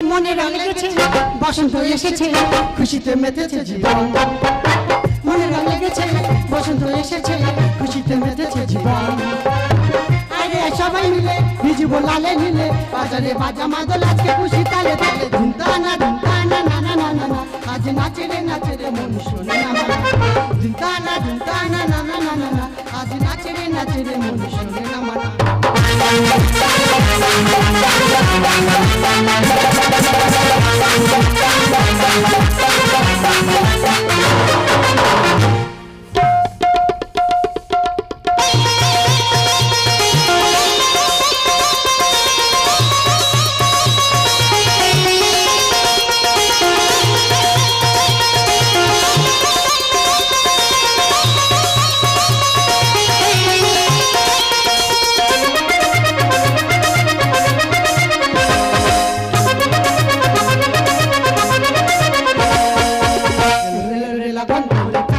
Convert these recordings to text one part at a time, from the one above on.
মনে রং লেগেছে বসন্ত এসেছে, খুশিতে মেতেছে জীবন। মনে রং লেগেছে বসন্ত এসেছে, খুশিতে মেতেছে জীবন। আরে সবাই মিলে ভিজব লালে নিলে, বাজারে বাজা মাদল আজকে খুশি তালে তালে। ধুমতা না ধুমতা না না না না না, আজ নাচে রে নাচে রে, মন শোনে না। মানা ধুমতা না ধুমতা না না না না না না আজ নাচে রে নাচে রে, মন শোনে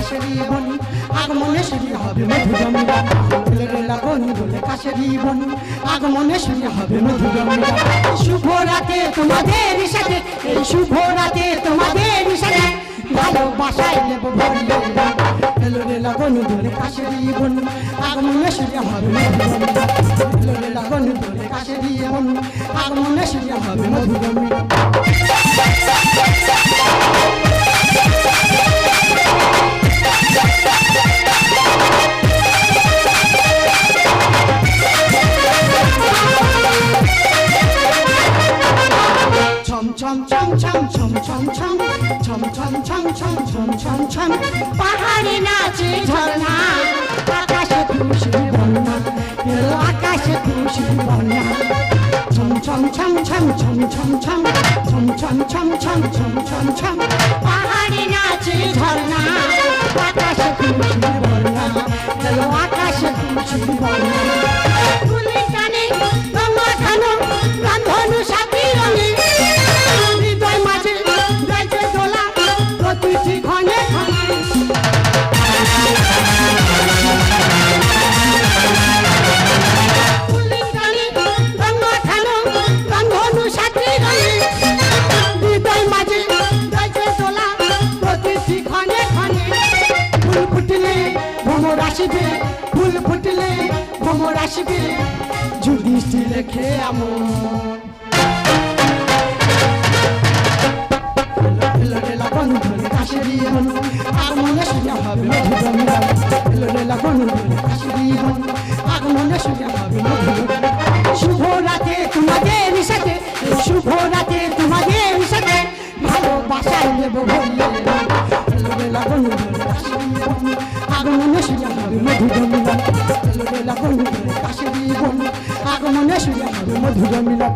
কাশেরি বন, আগমনে শুরু হবে মধুরমিলা লাগন বলে কাশেরি বন, আগমনে শুরু হবে মধুরমিলা শুভ রাতে তোমাদের সাথে এই শুভ রাতে তোমাদের সাথে ভালোবাসায় নেব ভরিয়ে এলো রে লাগন বলে কাশেরি বন, আগমনে শুরু হবে মধুরমিলা এলো রে লাগন বলে কাশেরি বন, আগমনে শুরু হবে মধুরমিলা ছম ছম ছম ছম ছম ছম ছম ছম ছম ছম ছম ছম ছম পাহাড়ে নাচে ঝর্ণা, আকাশে খুশি বন্যা, এলো আকাশে খুশি বন্যা। ছম ছম ছম ছম ছম ছম ছম ছম ছম ছম ছম ছম ছম ছম পাহাড়ে নাচে ঝর্ণা, আকাশে খুশি ভোমর আসবে, ফুল ফুটলে ভোমর আসবে যুধিষ্ঠির খেয়ামো আর মনে শুনে হবে আর মনে শুনে হবে শুভ রাতে তোমাদের সাথে শুভ রাতে তোমাদের সাথে ভালোবাসা নেব বললে রেলা বন্ধু আগমনে সুযোগ মধু জমিলা রেলা বন্ধু কাশে দিয়ে আগমনে সুযোগ মধু জমিলা